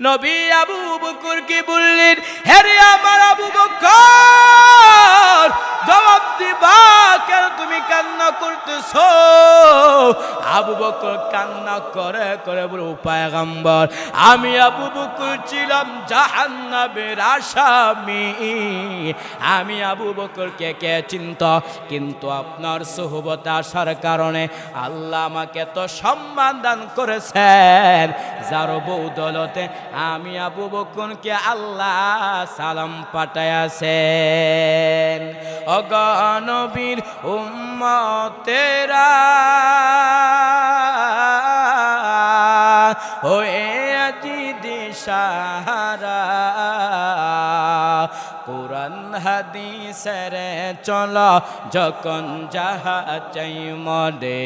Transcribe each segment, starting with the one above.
নবী আবু বকর কি বললেন? হেরে আমার আবু বকর জবাব দিবা, কেন তুমি কান্না করতেছ? আবু বকর কান্না করে করে বলে উপায় গাম্বর আমি আবু বকর ছিলাম জাহান্নাবের আসামি। আমি আবু বকরকে কে চিন্ত? কিন্তু আপনার সোহবত আসার কারণে আল্লাহ আমাকে তো সম্মান দান করেছেন। যার বৌদলতে আমি আবু বকরকে আল্লাহ সালাম পাঠায়াছেন অগণবীর উম্মতেরা হয়ে আজি দিশাহারা। কোরআন হাদিসের চল, যখন যাহা চাই মনে,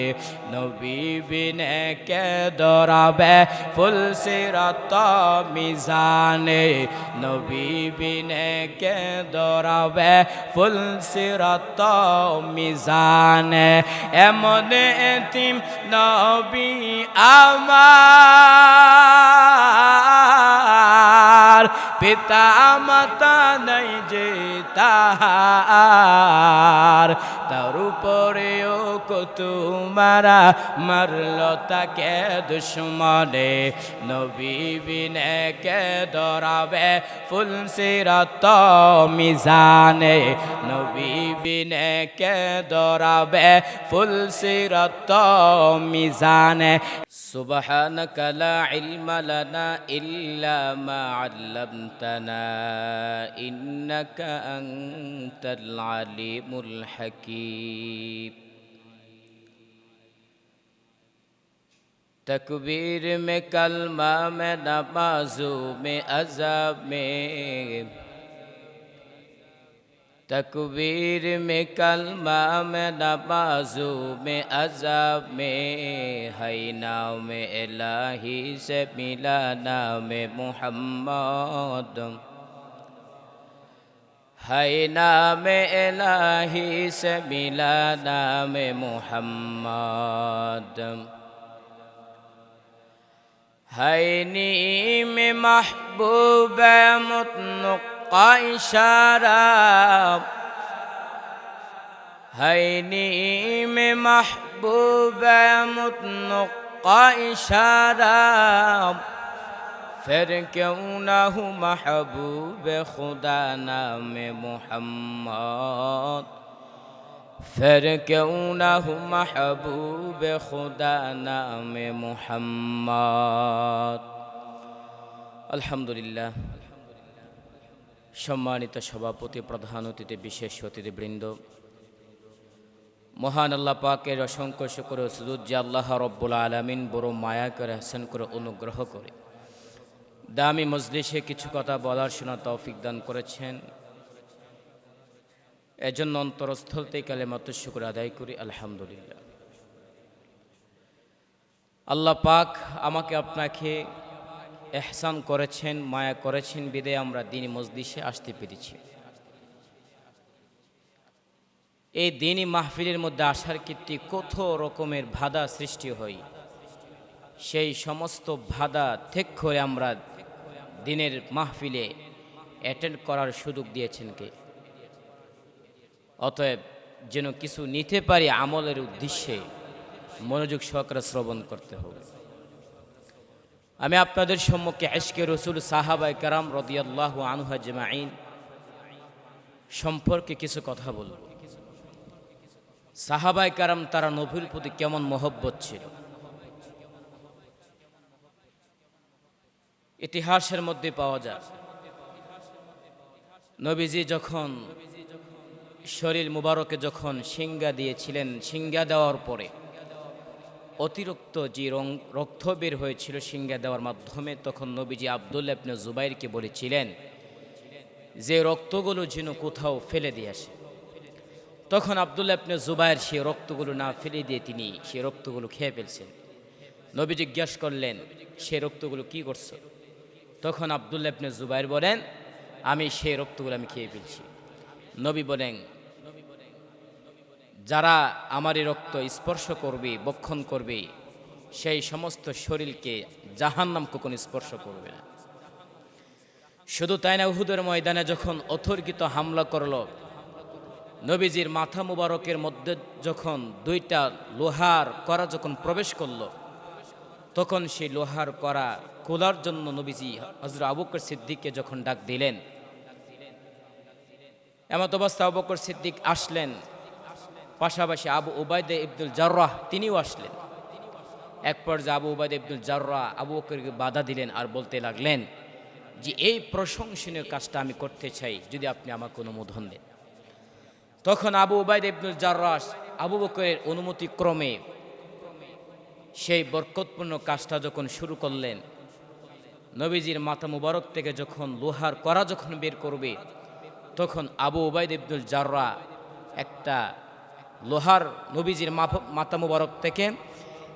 নবী বিনে কে দরাবে ফুল সিরত মিজানে। নবী বিনে কে দরাবে ফুল সিরত মিজানে। এমন এতিম নবী আমার পিতা মাতা নাই যে তাহার। তার উপরেও কতুমারা মারল তাকে দুশ্মনে নবী বিনে কে দরাবে ফুল সিরত মিজানে নবী বিনে কে দরাবে ফুল সিরত মিজানে سبحانك لا علم لنا إلا ما علمتنا إنك أنت العليم الحكيم तकबीर में कलमा में नमाजों में अजाब में। तकबीर में कलमा में नमाजों में अजाब में। है नाम इलाही से मिला नाम मोहम्मद। है नाम इलाही से मिला नाम मोहम्मद। হাইনি মে মাহবুব মুতনুকা ইশারা হাইনি মে মাহবুব মুতনুকা ইশারা ফের কেউ না হু মাহবুব খুদা নামে মোহাম্মদ। फिर क्यों ना हूँ महबूब खुदा नाम মোহাম্মদ আলহামদুলিল্লাহ সম্মানিত সভাপতি প্রধান অতিথি বিশেষ অতিথিবৃন্দ মহান আল্লাহ পাকের অসংখ্য শুক্র সুদুদ যে আল্লাহ রব্বুল আলমিন বড় মায়া করে হাসান করে অনুগ্রহ করে দামি মজলিসে কিছু কথা বলার শোনা তৌফিক দান করেছেন এজন্য অন্তরস্থল থেকে কালেমাত শুক্র আদায় করি, আলহামদুলিল্লাহ। আল্লাহ পাক আমাকে আপনাকে এহসান করেছেন, মায়া করেছেন বিদে আমরা দিনী মজলিসে আসতে পেরেছি। এই দিনই মাহফিলের মধ্যে আসার কীর্তি কত রকমের বাধা সৃষ্টি হয়। সেই সমস্ত বাধা থেকে করে আমরা দিনের মাহফিলে অ্যাটেন্ড করার সুযোগ দিয়েছেন কে? অতএব যেন কিছু নিতে পারি আমলের উদ্দেশ্যে, মনোযোগ সহকারে শ্রবণ করতে হবে। আমি আপনাদের সম্মুখে আজকে রসুল সাহাবাই কারাম রদিয়াল্লাহ আনহা জমাইন সম্পর্কে কিছু কথা বলব। সাহাবাই কারাম তারা নবীর প্রতি কেমন মহব্বত ছিল? ইতিহাসের মধ্যে পাওয়া যায়, নবীজি যখন শরীর মুবারকে যখন সিঙ্গা দিয়েছিলেন সিঙ্গা দেওয়ার পরে অতিরিক্ত যে রং, রক্ত বের হয়েছিল সিঙ্গা দেওয়ার মাধ্যমে, তখন নবীজি আবদুল আপনি জুবাইরকে বলেছিলেন যে রক্তগুলো যেন কোথাও ফেলে দিয়ে আসে। তখন আবদুল্লাহ আপনি জুবাইর সে রক্তগুলো না ফেলে দিয়ে তিনি সে রক্তগুলো খেয়ে ফেলছেন। নবী জিজ্ঞাসা করলেন, সে রক্তগুলো কি করছ? তখন আবদুল্লাহ আপনি জুবাইর বলেন, আমি সেই রক্তগুলো আমি খেয়ে ফেলছি। নবী বলেন, যারা আমার রক্ত স্পর্শ করবে, বক্ষণ করবে, সেই সমস্ত শরীরকে জাহান্নাম কখনো স্পর্শ করবে না? শুধু তাই না, উহুদের ময়দানে যখন অথর্কিত হামলা করল, নবীজির মাথা মুবারকের মধ্যে যখন দুইটা লোহার করা যখন প্রবেশ করল, তখন সেই লোহার করা খোলার জন্য নবীজি হজরত আবুকর সিদ্দিককে যখন ডাক দিলেন এমত অবস্থা আবুকর সিদ্দিক আসলেন। পাশাপাশি আবু উবায়দে ইবদুল জার্রাহ তিনিও আসলেন। এক পর্যায়ে আবু উবায়দে ইবদুল জার্রাহ আবু বকরকে বাধা দিলেন আর বলতে লাগলেন যে, এই প্রশংসনীয় কাজটা আমি করতে চাই যদি আপনি আমাকে অনুমোদন দেন। তখন আবু উবায়দ ইবনুল জার্রাস আবু বকরের অনুমতি ক্রমে সেই বরকতপূর্ণ কাজটা যখন শুরু করলেন, নবীজির মাথা মুবারক থেকে যখন লোহার করা যখন বের করবে তখন আবু উবায়দ ইবনুল জাররা একটা লোহার নবীজির মাথা মুবারক থেকে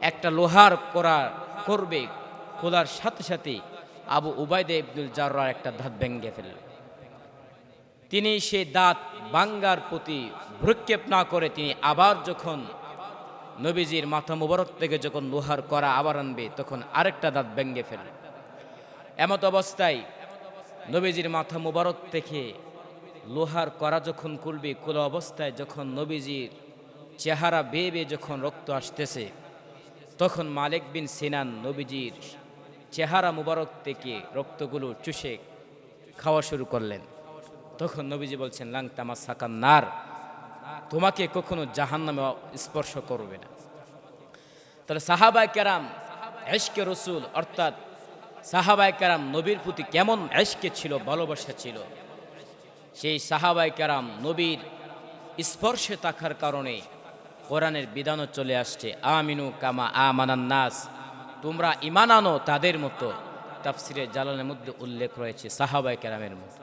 একটা লোহার করা করবে খোলার সাথে সাথে আবু উবায়দে ইবনুল জাররার একটা ধাত ভেঙ্গে ফেলল। তিনি সেই দাঁত বাঙ্গার প্রতি ভ্রুক্ষেপ না করে তিনি আবার যখন নবীজির মাথা মুবারক থেকে যখন লোহার করা আবার আনবে, তখন আরেকটা দাঁত ভেঙ্গে ফেলে এমত অবস্থায় নবীজির মাথা মুবারক থেকে লোহার করা যখন খুলবে কুলো অবস্থায় যখন নবীজির চেহারা বেয়ে বেয়ে যখন রক্ত আসতেছে, তখন মালিক বিন সিনান নবীজির চেহারা মুবারক থেকে রক্তগুলো চুষে খাওয়া শুরু করলেন। তখন নবীজি বলছেন, লাং তামা সাকান নার, তোমাকে কখনো জাহান নামে স্পর্শ করবে না। তাহলে সাহাবাই কেরাম, এশকে রসুল, অর্থাৎ সাহাবাই কেরাম নবীর প্রতি কেমন এশকে ছিল, ভালোবাসা ছিল? সেই সাহাবাই কেরাম নবীর স্পর্শে থাকার কারণে কোরআনের বিধানও চলে আসছে, আমিনু কামা আমানান নাস। তোমরা ইমান আনো তাদের মতো, তাফসিরে জালালের মধ্যে উল্লেখ রয়েছে সাহাবাই কেরামের মতো।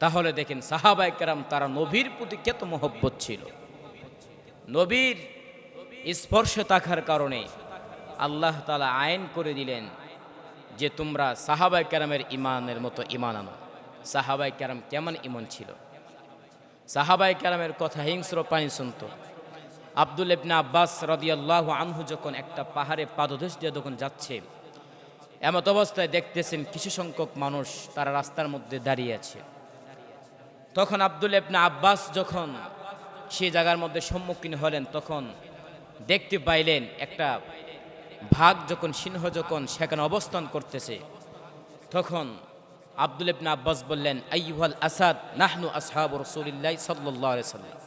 তাহলে দেখেন সাহাবাই কেরাম তারা নবীর প্রতি কত মহব্বত ছিল। নবীর স্পর্শে থাকার কারণে আল্লাহ তালা আইন করে দিলেন যে তোমরা সাহাবাই কেরামের ইমানের মতো ইমান আনো। সাহাবাই কেরাম কেমন ইমন ছিল? সাহাবাই কেরামের কথা হিংস্র পানি শুনত। আব্দুল ইবনা আব্বাস রদিয়াল্লাহ আনহু যখন একটা পাহাড়ে পাদদেশ দিয়ে যখন যাচ্ছে, এমত অবস্থায় দেখতেছেন কিছু সংখ্যক মানুষ তারা রাস্তার মধ্যে দাঁড়িয়ে আছে। তখন আব্দুল ইবনা আব্বাস যখন সেই জায়গার মধ্যে সম্মুখীন হলেন, তখন দেখতে পাইলেন একটা ভাগ যখন সিংহ যখন সেখানে অবস্থান করতেছে, তখন আব্দুল ইবনা আব্বাস বললেন, আইয়ুহাল আসাদ, নাহনু আসহাব রসুলিল্লাহ সাল্লাহ সাল্লাম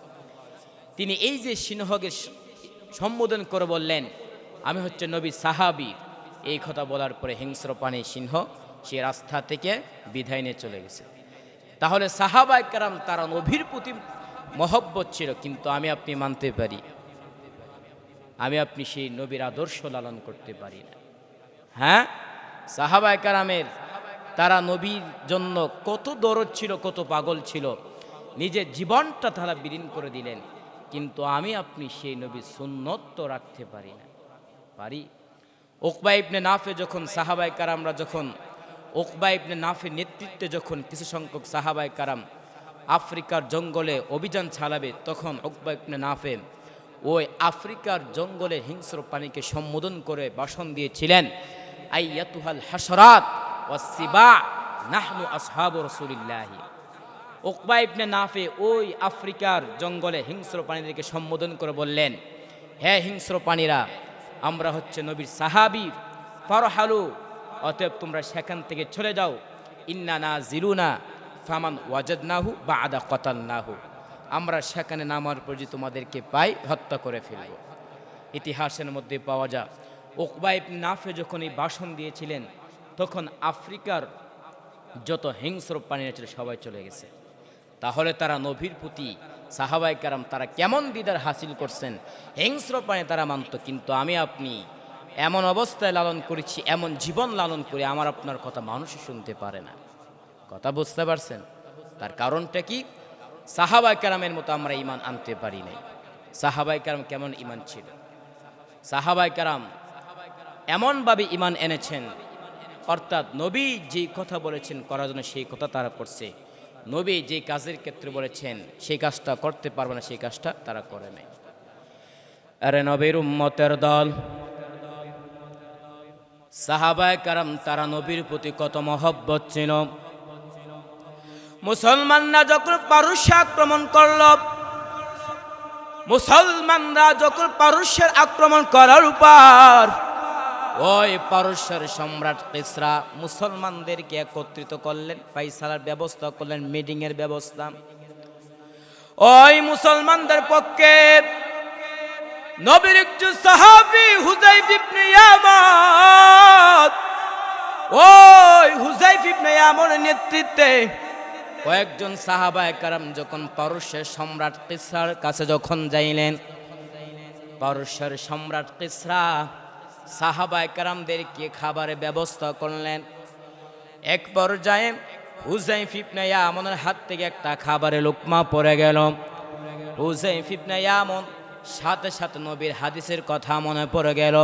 তিনি এই যে সিংহকে স- সম্বোধন করে বললেন, আমি হচ্ছে নবী সাহাবি। এই কথা বলার পরে হিংস্র পানি সিংহ, সে রাস্তা থেকে বিধায় নিয়ে চলে গেছে। তাহলে সাহাবাই কারাম তারা নবীর প্রতি মহব্বত ছিল, কিন্তু আমি আপনি মানতে পারি, আমি আপনি সেই নবীর আদর্শ লালন করতে পারি না। হ্যাঁ? সাহাবাই কারামের তারা নবীর জন্য কত দরদ ছিল, কত পাগল ছিল। নিজের জীবনটা তারা বিলীন করে দিলেন। কিন্তু আমি, আপনি সেই নবীর সুন্নত রাখতে পারি না। পারি? ওকবা ইবনে নাফে যখন সাহাবাই কারামরা যখন ওকবা ইবনে নাফের নেতৃত্বে যখন কিছু সংখ্যক সাহাবাই কারাম আফ্রিকার জঙ্গলে অভিযান চালাবে, তখন ওকবা ইবনে নাফে ওই আফ্রিকার জঙ্গলে হিংস্র প্রাণীকে সম্বোধন করে ভাষণ দিয়েছিলেন, আইয়াতুহাল হাসরাত ওয়াসিবা নাহনু আসহাবু রাসূলিল্লাহি। ওকবা ইবনে নাফে ওই আফ্রিকার জঙ্গলে হিংস্র প্রাণীদেরকে সম্বোধন করে বললেন হ্যাঁ হিংস্র প্রাণীরা, আমরা হচ্ছে নবীর সাহাবি, ফারহালু, অতএব তোমরা সেখান থেকে চলে যাও। ইন্না না জিরুনা ফামান ওয়াজাদনাহু বা আদা কতালনাহু। আমরা সেখানে নামার পর যে তোমাদেরকে পাই, হত্যা করে ফেলব। ইতিহাসের মধ্যে পাওয়া যায় ওকবা ইবনে নাফে যখন এই ভাষণ দিয়েছিলেন তখন আফ্রিকার যত হিংস্র প্রাণীরা ছিল, সবাই চলে গেছে। তাহলে তারা নভীর প্রতি সাহাবাই কারাম তারা কেমন দিদার হাসিল করছেন? হিংস্র প্রাণী তারা মানত, কিন্তু আমি আপনি এমন অবস্থায় লালন করেছি, এমন জীবন লালন করে আমার আপনার কথা মানুষ শুনতে পারে না। কথা বুঝতে পারছেন? তার কারণটা কি? সাহাবাই কারামের মতো আমরা ইমান আনতে পারি নাই। সাহাবাই কারাম কেমন ইমান ছিল? সাহাবাই কারাম এমনভাবে ইমান এনেছেন অর্থাৎ নবী যেই কথা বলেছেন করার জন্য সেই কথা তারা করছে। নবী যে কাজের ক্ষেত্রে বলেছেন, সেই কাজটা করতে পারবে না, সেই কাজটা তারা করে নাই। আরে নবীর উম্মতের দল, সাহাবায় কারাম তারা নবীর প্রতি কত মহব্বত ছিল। মুসলমানরা যখন পারস্য আক্রমণ করল, মুসলমানরা যখন পারস্যের আক্রমণ করার উপর ওই পারস্যের সম্রাট কিসরা মুসলমানদেরকে একত্রিত করলেন ফাইসালার ব্যবস্থা করলেন মিটিং এর ব্যবস্থা। ওই মুসলমানদের পক্ষে নবীর একটু সাহাবি হুজাইফ ইবনে ইয়ামান ওই হুজাইফ ইবনে ইয়ামানের নেতৃত্বে কয়েকজন সাহাবা একরাম যখন পারস্যের সম্রাট কিসরার কাছে যখন যাইলেন, পারস্যের সম্রাট কিসরা সাহাবায়ে কারামদেরকে খাবারের ব্যবস্থা করলেন? এক পর্যায়ে হুজাইফ ইবনে আমনের হাত থেকে একটা খাবারের লোকমা পড়ে গেল। হুজাইফ ইবনে আমন সাথে সাথে নবীর হাদিসের কথা মনে পড়ে গেল।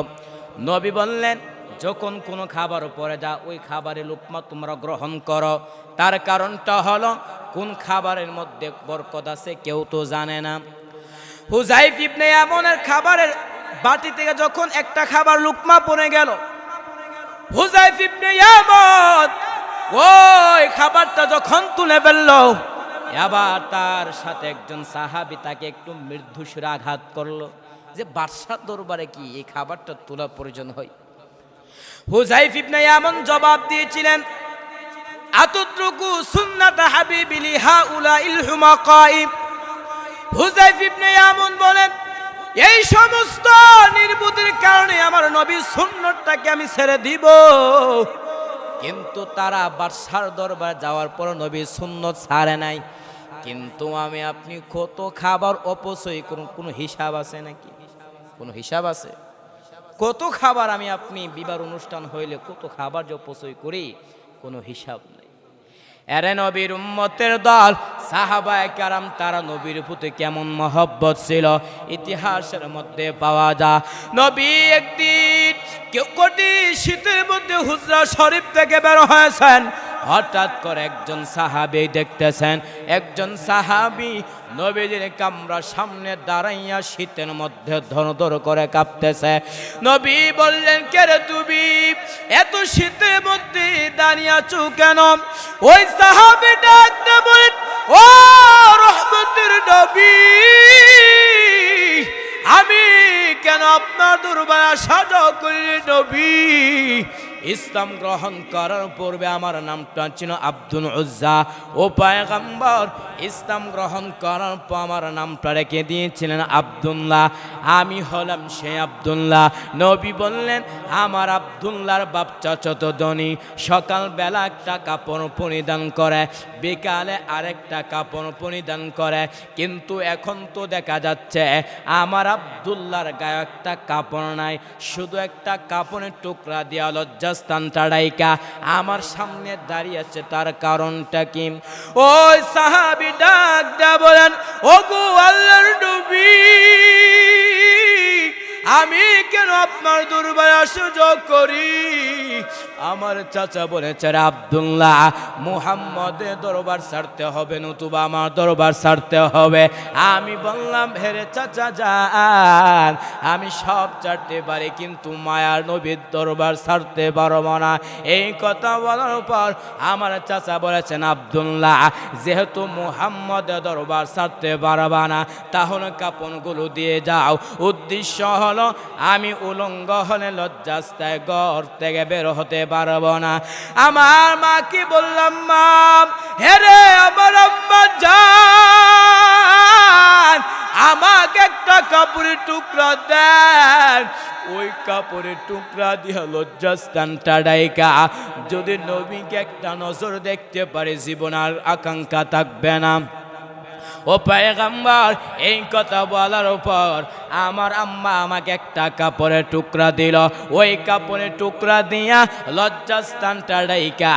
নবী বললেন, যখন কোনো খাবার পরে যা, ওই খাবারের লোকমা তোমরা গ্রহণ করো। তার কারণটা হলো, কোন খাবারের মধ্যে বরকত আছে কেউ তো জানে না। হুজাইফ ইবনে ইয়ামনের খাবারের বাটি থেকে যখন একটা খাবার লুকমা পড়ে গেল হুজাইফ ইবনে ইয়ামান ওই খাবারটা যখন তুলে ফেলল এবার তার সাথে একজন সাহাবি তাকে একটু মৃদু সুরে আঘাত করল যে, বাদশার দরবারে কি এই খাবারটা তোলা প্রয়োজন হয়? হুজাইফ ইবনে ইয়ামান জবাব দিয়েছিলেন আতুদ্রুকু সুন্নাত হাবিবিলি হাউলা ইল হুমাকাইব হুজাইফ ইবনে ইয়ামান বলেন এই সমস্ত নির্বুদ্ধির কারণে আমার নবী সুন্নতটাকে আমি ছেড়ে দিব। কিন্তু তারা বাদশার দরবার যাওয়ার পর নবী সুন্নত ছাড়ে নাই। কিন্তু আমি, আপনি কত খাবার অপচয় করুন, কোনো হিসাব আছে নাকি? কোনো হিসাব আছে? কত খাবার আমি, আপনি বিবার অনুষ্ঠান হইলে কত খাবার যে অপচয় করি, কোনো হিসাব এরে নবীর উম্মতের দল, সাহাবায় কারাম তারা নবীর প্রতি কেমন মহব্বত ছিল? ইতিহাসের মধ্যে পাওয়া যায় নবী একদিন কেউ কোটি শীতের মধ্যে হুজরা শরীফ থেকে বের হয়েছেন। হঠাৎ করে একজন সাহাবি দেখতেছেন, একজন সাহাবি নবীজির কামরা সামনে দাঁড়াইয়া শীতের মধ্যে ধর ধর করে কাঁপতেছে। নবী বললেন, কে রে তুমি? এত শীতের মধ্যে দাঁড়িয়ে আছো কেন? ওই সাহাবি ডাকতে বলেন ও রহমতের নবী, আমি কেন আপনার দুর্বারা সাজা করি নবী? ইসলাম গ্রহণ করার পূর্বে আমার নামটা ছিল আব্দুল উজ্জা। ও পায়গাম্বর, ইসলাম গ্রহণ করার পর আমার নামটা রেখে দিয়েছিলেন আবদুল্লাহ। আমি হলাম সে আবদুল্লাহ। নবী বললেন, আমার আবদুল্লাহর বাপ চাচত ধনী, সকালবেলা একটা কাপড় পরিধান করে, বিকালে আরেকটা কাপড় পরিধান করে। কিন্তু এখন তো দেখা যাচ্ছে, আমার আবদুল্লাহর গায়ে একটা কাপড় নাই। শুধু একটা কাপড়ের টুকরা দিয়া লজ্জাস্থান তাড়াইকা, আমার সামনে দাঁড়িয়ে আছে, তার কারণটা কি? ওই সাহাবি ডাক দা বলেন, ওগো আল্লাহর নবী! আমি কেন আপনার দুর্বল সুযোগ করি? আমার চাচা বলেছে রে আব্দুল্লাহ, মুহাম্মদের দরবার ছাড়তে হবে, নতুবা আমার দরবার ছাড়তে হবে। আমি বললাম হেরে চাচা যান, আমি সব ছাড়তে পারি, কিন্তু মায়ার নবীর দরবার ছাড়তে পারব না। এই কথা বলার পর আমার চাচা বলেছেন, আব্দুল্লাহ, যেহেতু মুহাম্মদের দরবার ছাড়তে পারবা না, তাহলে কাপনগুলো দিয়ে যাও। উদ্দেশ্য হলো আমি উলঙ্গ হলে লজ্জাস্তায় ঘর থেকে বের হতে পারব না। আমার মা কি বললাম, মা হেরে আমার আম্মা আমাকে একটা কাপড়ের টুকরা দেন। ওই কাপড়ের টুকরা দিয়ে লজ্জাস্থান টাডাইকা যদি নবীকে একটা নজর দেখতে পারে, জীবন আর আকাঙ্ক্ষা থাকবে না। ও পায়গাম্বার, এই কথা বলার উপর আমার আম্মা আমাকে একটা কাপড়ের টুকরা দিল। ওই কাপড়ের টুকরা দিয়া লজ্জাস্থানটা ডাইকা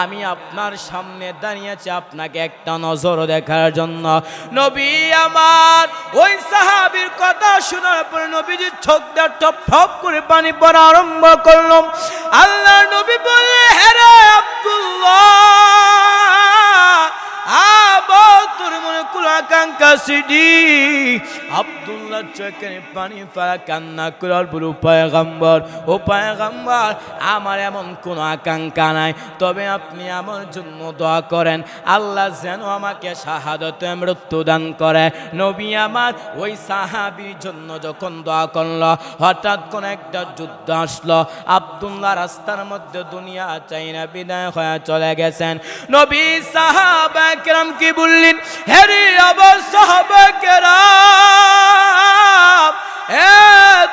আমি আপনার সামনে দাঁড়িয়েছি আপনাকে একটা নজর দেখার জন্য। নবী আমার, ওই সাহাবীর কথা শোনার পরে নবীজির চোখ দিয়ে টপ টপ করে পানি পড়া আরম্ভ করলাম আল্লাহ নবী বললে হেরে আব্দুল্লাহ পায়গাম্বর। আমার এমন আকাঙ্ক্ষা নাই। তবে আপনি আমার জন্য দোয়া করেন, আল্লাহ যেন আমাকে শাহাদতে মৃত্যু দান করে। নবী আমার ওই সাহাবির জন্য যখন দোয়া করল, হঠাৎ কোন একটা যুদ্ধ আসলো। আব্দুল্লাহ রাস্তার মধ্যে দুনিয়া চাই না বিদায় হয়ে চলে গেছেন। নবী সাহাবা কি বললেন হ্যারে আবার সাহাবা কেরাম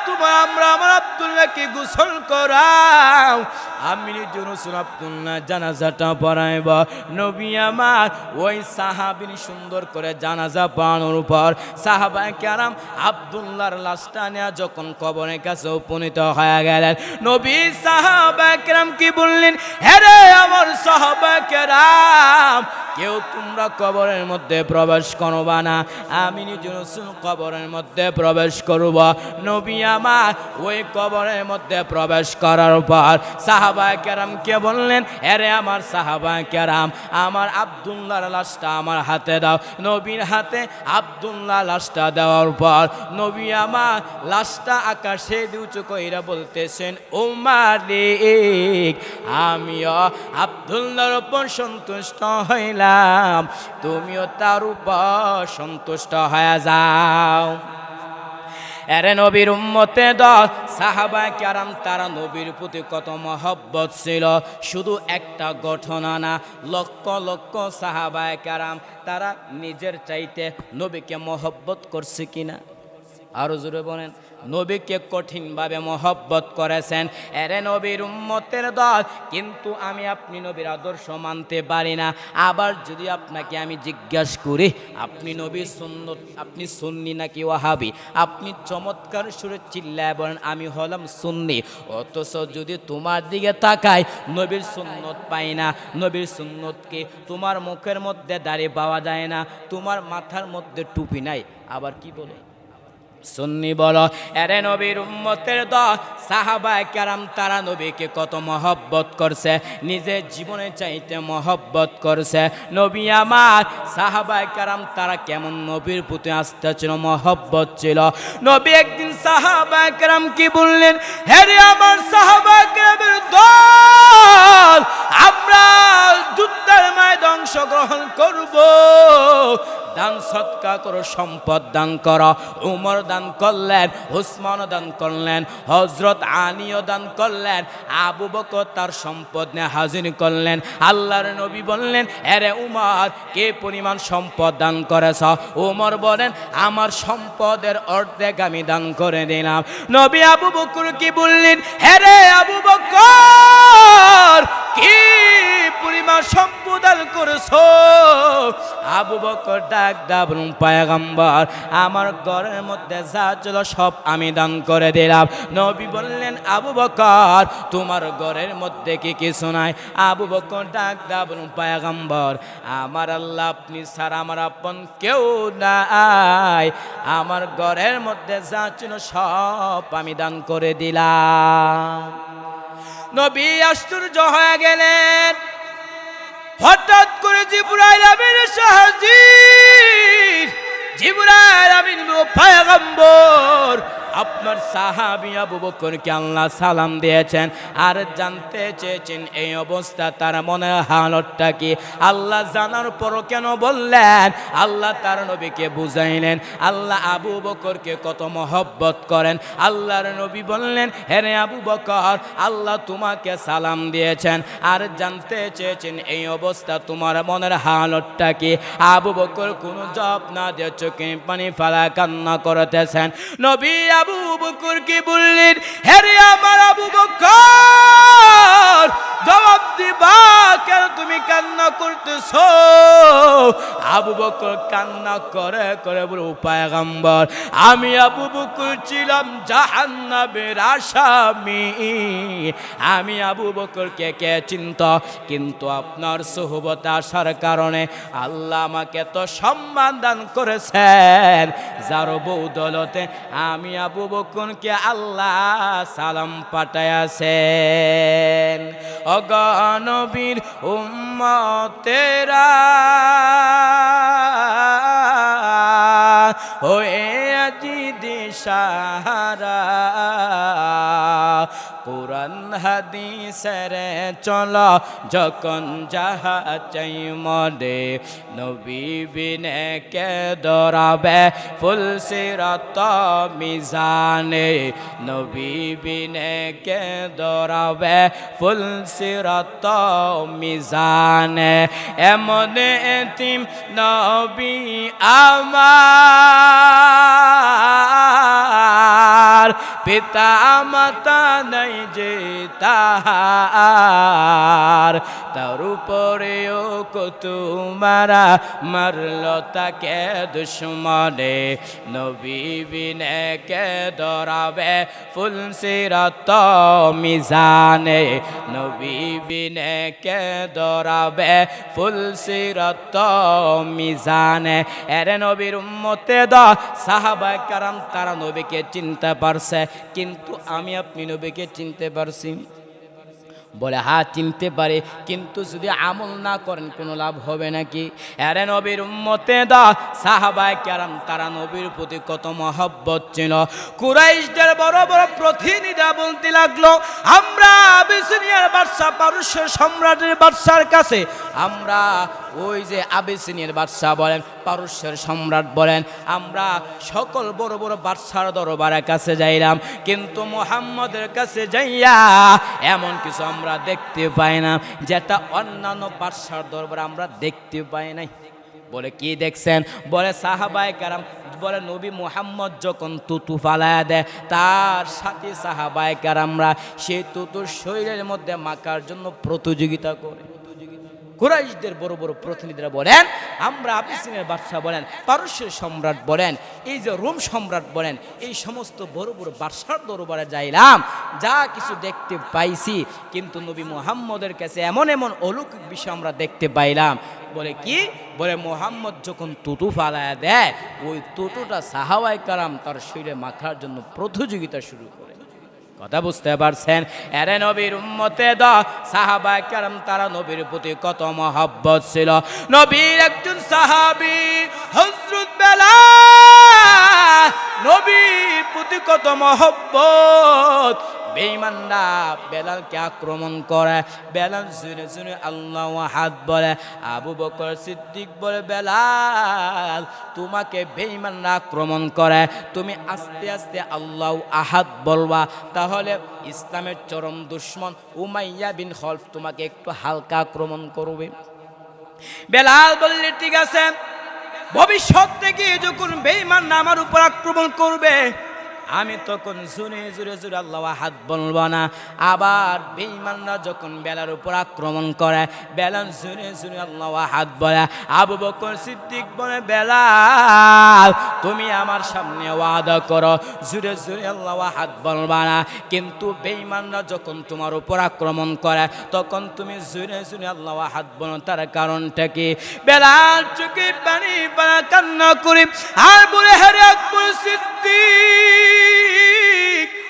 তোমার আমরা আমার আব্দুল্লাহকে গোসল করাও। আমি নিজের রসুল আব্দুল্লাহ জানাজাটা পড়াইব। নবী আমার ওই সাহাবিন সুন্দর করে জানাজা পানোর পর সাহাবা কেরাম আব্দুল্লাহর লাশটা নেওয়া যখন কবরের কাছে উপনীত হয়ে গেলেন, নবী সাহাবা কেরাম কি বললেন হ্যারে আমার সাহাবা কেরাম, কেউ তোমরা কবরের মধ্যে প্রবেশ করবা না। আমি নিজের কবরের মধ্যে প্রবেশ করব। নবী আমার। ওই কবরের মধ্যে প্রবেশ করার পর সাহাবা কেরামকে বললেন, এরে আমার সাহাবা কেরাম, আমার আবদুল্লাহর লাশটা আমার হাতে দাও। নবীর হাতে আবদুল্লাহ লাশটা দেওয়ার পর নবী আমার লাশটা আকাশে দিউচু কইরা বলতেছেন ও মালিক আমিও আবদুল্লাহর উপর সন্তুষ্ট হইলাম। তুমিও তার উপর সন্তুষ্ট হয়ে যাও। এরে নবীর উম্মতে দল। সাহাবা কারাম, তারা নবীর প্রতি কত মহব্বত ছিল? শুধু একটা ঘটনা না, লক্ষ লক্ষ সাহাবা কারাম, তারা নিজের চাইতে নবীকে মহব্বত করছে কিনা? আরও জোরে বলেন। নবীকে কঠিনভাবে মহব্বত করেছেন। এরে নবীর উম্মতের দল, কিন্তু আমি আপনি নবীর আদর্শ মানতে পারি না। আবার যদি আপনাকে আমি জিজ্ঞাসা করি, আপনি নবীর সুন্নত, আপনি সুন্নি নাকি ওয়াহাবি? আপনি চমৎকার সুরে চিল্লায় বলেন, আমি হলাম সুন্নি। অথচ যদি তোমার দিকে তাকাই, নবীর সুন্নত পাই না। নবীর সুন্নতকে তোমার মুখের মধ্যে দাঁড়িয়ে পাওয়া যায় না, তোমার মাথার মধ্যে টুপি নাই। আবার কি বলে? সুন্নি বলো। এরে নবীর উম্মতের দ সাহাবায় কেরাম তারা নবীকে কত মহব্বত করছে, নিজের জীবনে চাইতে মহব্বত করছে। নবী আমার সাহাবায় কেরাম তারা কেমন নবীর প্রতি আস্থা ছিল, মহব্বত ছিল। নবী একদিন সাহাবায় কেরাম কি বললেন হ্যারে আমার সাহাবায় কেরামের দল, আমরা যুদ্ধের ময়দান অংশগ্রহণ করব। দান সৎকা করো, সম্পদ দান করো। উমর দান করলেন, উসমান দান করলেন হজরত আনিও দান করলেন, আবু বকর তার সম্পদ নিয়ে হাজির করলেন। আল্লাহর নবী বললেন এরে উমর, কে পরিমাণ সম্পদ দান করেছ? উমর বলেন, আমার সম্পদের অর্ধেক আমি দান করে দিলাম। নবী আবু বকর কি বললেন হেরে আবু বকর কি পরিমাণ সম্পদ দান করেছ? আবু বকর ডাক দাবলুম পায়গাম্বর, আমার ঘরের মধ্যে যা ছিল সব আমি দান করে দিলাম। নবী বললেন, আবু বকর, তোমার ঘরের মধ্যে কি কিছু নাই? আবু বকর ডাক দাবলুম পায়গাম্বর, আমার আল্লাহ আপনি স্যার আমার আপন কেউ নাই। আমার ঘরের মধ্যে যা ছিল সব আমি দান করে দিলাম। নবী আশ্চর্য হয়ে গেলেন। হঠাৎ করে জিব্রাইল আমিন সাহায্য জিব্রাইল পয়গম্বর আপনার সাহাবি আবু বকরকে আল্লাহ সালাম দিয়েছেন। আর জানতে চেয়েছেন এই অবস্থা তার মনের হালতটা কি? আল্লাহ জানার পর কেন বললেন? আল্লাহ তার নবীকে বুঝাইলেন। আল্লাহ আবু বকরকে কত মহব্বত করেন। আল্লাহর নবী বললেন হেরে আবু বকর, আল্লাহ তোমাকে সালাম দিয়েছেন। আর জানতে চেয়েছেন এই অবস্থা তোমার মনের হালতটা কি? আবু বকর কোনো জব না দিয়ে চোখে পানি ফালা কান্না করতেছেন। নবী আবু বকর কি বললেন হেরে আমার আবু বকর, জবাব দিবা কেন তুমি কান্না করতেছ? আবু বকর কান্না করে করে বলে উপায় গাম্বর আমি আবু বকর ছিলাম জাহান্নাবের আসামি। আমি আবু বকরকে কে চিন্ত? কিন্তু আপনার সহবত আসার কারণে আল্লাহ আমাকে তো সম্মান দান করেছেন। যার বৌদলতে আমি আবু বকুনকে আল্লাহ সালাম পাঠায়াছেন। অগণবীর উম্মতেরা হয়ে আজি দিশাহারা কোরআন হাদিসের চল, যখন যাহা চাই মনে নবী বিনে কে দরাবে ফুল সিরত মিজানে, নবী বিনে কে দরাবে ফুল সিরত মিজানে। এমন এতিম নবী আমার পিতা মাতা নাই যে তাহার। তার উপরেও কত মারা মারল তাকে দুশ্মনে। নবী বিনে কে দরাবে ফুল সিরত মিজানে। নবী বিনে কে দরাবে ফুল সিরত মিজানে। এরে নবীর উম্মতে দ সাহাবায়ে কারাম তারা নবীকে চিনতে পারছে। কিন্তু আমি আপনি নবীকে চিনতে পারছি। বলে, হা, চিনতে পারে, কিন্তু যদি আমল না করেন, কোনো লাভ হবে নাকি? এরে নবীর উম্মতে দা, সাহাবায় কেরাম, তারা নবীর প্রতি কত মহব্বত ছিল। কুরাইশদের বড় বড় প্রতিনিধিরা বলতে লাগল, আমরা আবিসিনিয়ার বাদশা পারস্যের সম্রাটের বাদশার কাছে, আমরা ওই যে আবিসিনিয়ার বাদশা বলেন, পারস্যের সম্রাট বলেন, আমরা সকল বড় বড় বাদশার দরবারের কাছে যাইলাম, কিন্তু মোহাম্মদের কাছে যাইয়া এমন কিছু আমরা দেখতে পাই না। যেটা অন্যান্য বাদশার দরবার আমরা দেখতে পাই নাই। বলে, কি দেখছেন? বলে, সাহাবায় কারাম, বলে, নবী মোহাম্মদ যখন তুতু ফালায়া দেয়, তার সাথে সাহাবায় কারামরা সেই তুতুর শরীরের মধ্যে মাখার জন্য প্রতিযোগিতা করে। কুরাইশদের বড় বড় প্রতিনিধিরা বলেন, আমরা আবিসিনের বাদশাহ বলেন, পারস্যের সম্রাট বলেন, এই যে রোম সম্রাট বলেন, এই সমস্ত বড় বড় বাদশার দরবারে যাইলাম, যা কিছু দেখতে পাইছি, কিন্তু নবী মোহাম্মদের কাছে এমন এমন অলৌকিক বিষয় আমরা দেখতে পাইলাম। বলে কি? বলে মোহাম্মদ যখন তুতু ফালায় দেয়, ওই তুতুটা সাহাবাই কারাম তার শরীরে মাখার জন্য প্রতিযোগিতা শুরু করে। কথা বুঝতে পারছেন? এরে নবীর উম্মতে দ সাহাবা কারাম, তারা নবীর প্রতি কত মহব্বত ছিল। নবীর একজন সাহাবি হজরত বেলা নবীর প্রতি কত মহব্বত। বেঈমানরা বেলালকে আক্রমণ করে। বেলাল জুনে জুনে আল্লাহ হাত বলে, আবু বকর সিদ্দিক বলে, বেলাল, তোমাকে বেঈমানরা আক্রমণ করে। তুমি আস্তে আস্তে আল্লাহ আহাত বলবা। তাহলে ইসলামের চরম দুশ্মন উমাইয়া বিন খলফ তোমাকে একটু হালকা আক্রমণ করবে। বেলাল বললে, ঠিক আছে। ভবিষ্যৎ থেকে যখন বেঈমান আমার উপর আক্রমণ করবে আমি তখন জুনে জুড়ে জুড়ে আল্লাহ হাত বলব না। আবার বেঈমানরা যখন বেলার উপর আক্রমণ করে বেলাল জুনে জুনে আল্লাহ হাত বলে, আবু বকর সিদ্দিক বলে, বেলাল, তুমি আমার সামনে ওয়াদা করো। জুড়ে জুড়ে আল্লাহ হাত বলবা না। কিন্তু বেঈমানরা যখন তোমার উপর আক্রমণ করে, তখন তুমি জুড়ে জুড়ে আল্লাহ হাত বলো। তার কারণটা কি? বেলাল চুকি পানি পানা কান্না করি আর বলে হেরে আকবর সিদ্দিক!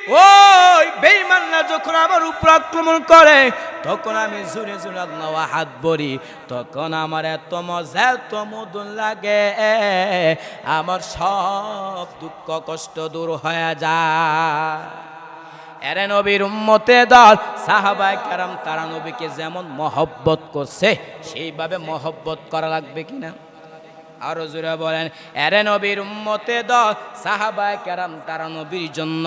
ওই বেঈমানরা যখন আমার উপর আক্রমণ করে, তখন আমি জুড়ে জুড়ে আল্লাহ হাত বলি তখন আমার এত মজা, এত মধুর লাগে। আমার সব দুঃখ, কষ্ট দূর হয়ে যায়। এরে নবীর উম্মতে দল, সাহাবায় কারাম তারা নবীকে যেমন মহব্বত করছে, সেইভাবে মহব্বত করা লাগবে কিনা? আরও জোরে বলেন, এরে নবীর উম্মতে দ, সাহাবায় কেরাম তারা নবীর জন্য,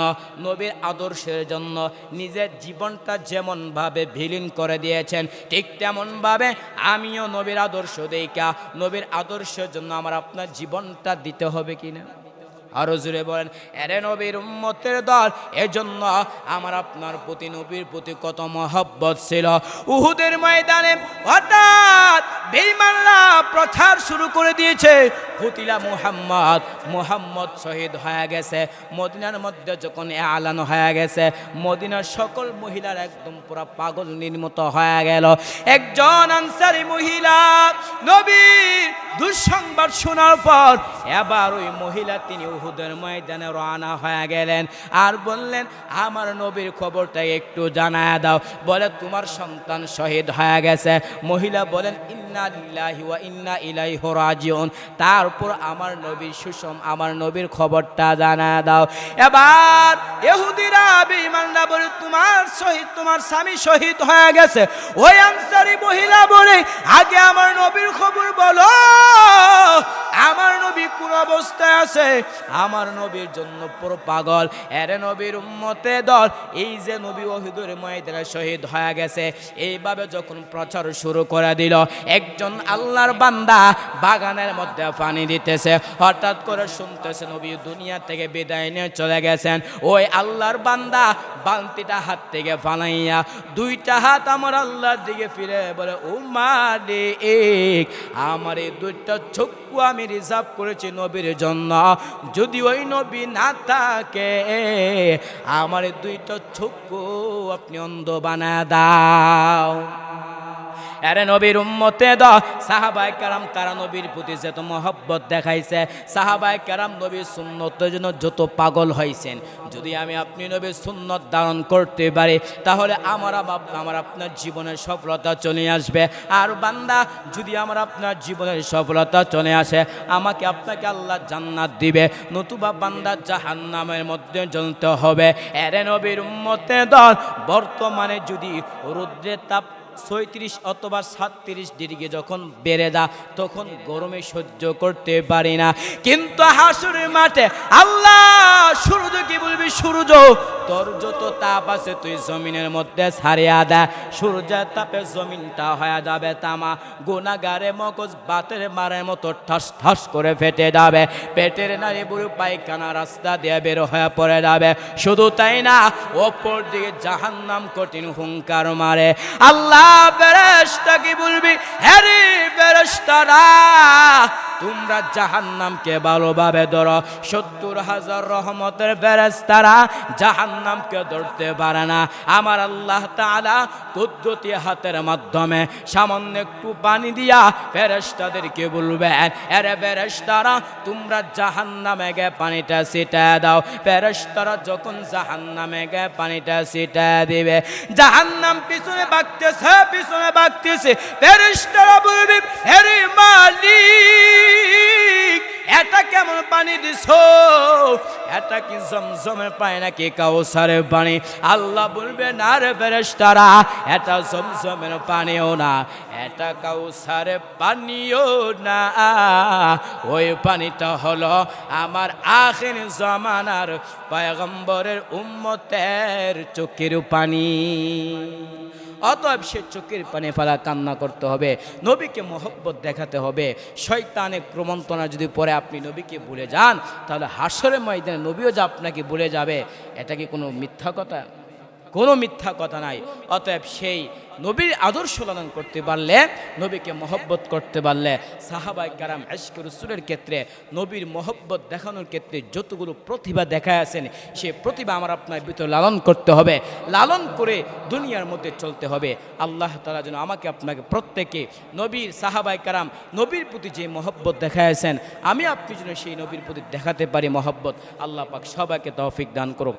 নবীর আদর্শের জন্য নিজের জীবনটা যেমনভাবে ভিলিন করে দিয়েছেন, ঠিক তেমনভাবে আমিও নবীর আদর্শ দেইকা, নবীর আদর্শের জন্য আমার আপনার জীবনটা দিতে হবে কিনা? আরও জুড়ে বলেন, এরে নবীর উম্মতের দল, এজন্য আমার আপনার প্রতি নবীর প্রতি কত মহব্বত ছিল। উহুদের ময়দানে হঠাৎ বেইমানরা প্রচার শুরু করে দিয়েছে, ফুতিলা মুহাম্মদ মুহাম্মদ শহীদ হয়ে গেছে। মদিনার মধ্যে যখন আলানো হয়ে গেছে, মদিনার সকল মহিলার একদম পুরা পাগল নির্মত হয়ে গেল। একজন আনসারি মহিলা নবীর দুঃসংবাদ শোনার পর এবার ওই মহিলা তিনি উহুদের ময়দানে রওনা হয়ে গেলেন আর বললেন, আমার নবীর খবরটা একটু জানায় দাও। বলে, তোমার সন্তান শহীদ হয়ে গেছে। মহিলা বলেন, ইন্না লিল্লাহি ওয়া ইন্না ইলাইহি রাজিউন। তারপর আমার নবীর সুষম, আমার নবীর খবরটা জানা দাও। এবার ইহুদিরা বেঈমানরা বলে, তোমার শহীদ, তোমার স্বামী শহীদ হয়ে গেছে। ওই আনসারি মহিলা বলে, আগে আমার নবীর খবর বলো। আমার নবী কোন অবস্থায় আছে? আমার নবীর জন্য পুরো পাগল। এরে নবীর উম্মতে দল। এই যে নবী ওহিদুর ময়দানে শহীদ হয়ে গেছে, এইভাবে যখন প্রচার শুরু করে দিল, একজন আল্লাহর বান্দা বাগানের মধ্যে পানি দিতেছে। হঠাৎ করে শুনতেছে নবী দুনিয়া থেকে বিদায় নিয়ে চলে গেছেন। ওই আল্লাহর বান্দা বালতিটা হাত থেকে ফালাইয়া দুইটা হাত আমার আল্লাহর দিকে ফিরে বলে ও মালিক আমার এই দুইটা চক্ষু আমি রিজার্ভ করেছি নবীর জন্য। যদি ওই নবী না থাকে, আমার দুইটা চক্ষু আপনি অন্ধ বানা দাও। আরে নবীর উম্মতে দ। সাহাবাই কারাম তারা নবীর প্রতি যত মহব্বত দেখাইছে সাহাবাই কারাম নবীর সুন্নতের জন্য যত পাগল হয়েছেন যদি আমি আপনি নবীর সুন্নত ধারণ করতে পারি, তাহলে আমার আমার আপনার জীবনের সফলতা চলে আসবে। আর বান্দা, যদি আমার আপনার জীবনের সফলতা চলে আসে, আমাকে আপনাকে আল্লাহ জান্নাত দিবে। নতুবা বান্দা জাহান্নামের মধ্যে জ্বলতে হবে। এরে নবীর উম্মতে দল বর্তমানে যদি রৌদ্রের তাপ ছয়ত্রিশ অথবা সাতত্রিশ ডিগ্রি যখন বেড়ে যা তখন গরমে সহ্য করতে পারি না। কিন্তু হাসুরের মাঠে আল্লাহ, সূর্য কি বলবি? সূর্য, তোর যত তাপ আছে তুই জমিনের মধ্যে ছাড়িয়া দে। সূর্যের তাপে জমিনটা হয়ে যাবে তামা গুণাগারে মগজ বাতের মারের মতো ঠাস ঠাস করে ফেটে যাবে। পেটের নারী বুড়ো পায়খানা রাস্তা দিয়ে বের হয়ে পড়ে যাবে। শুধু তাই না, ওপর দিকে জাহান্নাম কঠিন হুঙ্কার মারে। আল্লাহ ফেরেশতা কি বলবি হ্যারি ফেরেশতারা তোমরা জাহান্নামকে ভালোভাবে ধরো। সত্তর হাজার রহমতের ফেরেশতারা জাহান্নামকে ধরতে পারে না। আমার আল্লাহ তালা কুদরতি হাতের মাধ্যমে সামান্য একটু পানি দিয়া ফেরেশতাদেরকে বলবেন এরে ফেরেশতারা, তোমরা জাহান্নামে গে পানিটা ছিটা দাও। ফেরেশতারা যখন জাহান্নামে গে পানিটা ছিটা দিবে, জাহান্নাম পিছনে বাগতেছে পিছনে বাগতেছে ফেরেশতারা বলবে হেরে মালিক এটা কেমন পানি দিছ? এটা কি জমজমের পানি নাকি কাউসারের পানি? আল্লাহ বলবে, না রে ফেরেশতারা, এটা জমজমের পানিও না, এটা কাউসারের পানিও না। ওই পানিটা হলো আমার আখির জমানার পয়গম্বরের উম্মতের চোখের পানি। অতএব সে চোখের পানে ফেলা কান্না করতে হবে, নবীকে মহব্বত দেখাতে হবে। শয়তানে ক্রমন্তনা যদি পরে আপনি নবীকে ভুলে যান, তাহলে হাসরের ময়দানে নবীও যে আপনাকে ভুলে যাবে, এটা কি কোনো মিথ্যা কথা? কোনো মিথ্যা কথা নাই। অতএব সেই নবীর আদর্শ লালন করতে পারলে, নবীকে মহব্বত করতে পারলে সাহাবাই কারাম এশক রসুলের ক্ষেত্রে, নবীর মহব্বত দেখানোর ক্ষেত্রে যতগুলো প্রতিভা দেখায় আছেন, সে প্রতিভা আমার আপনার ভিতরে লালন করতে হবে। লালন করে দুনিয়ার মধ্যে চলতে হবে। আল্লাহ তালা যেন আমাকে আপনাকে প্রত্যেকে নবীর সাহাবাই কারাম, নবীর প্রতি যে মহব্বত দেখায় আছেন, আমি আপনি যেন সেই নবীর প্রতি দেখাতে পারি মহব্বত। আল্লাহ পাক সবাইকে তৌফিক দান করুক।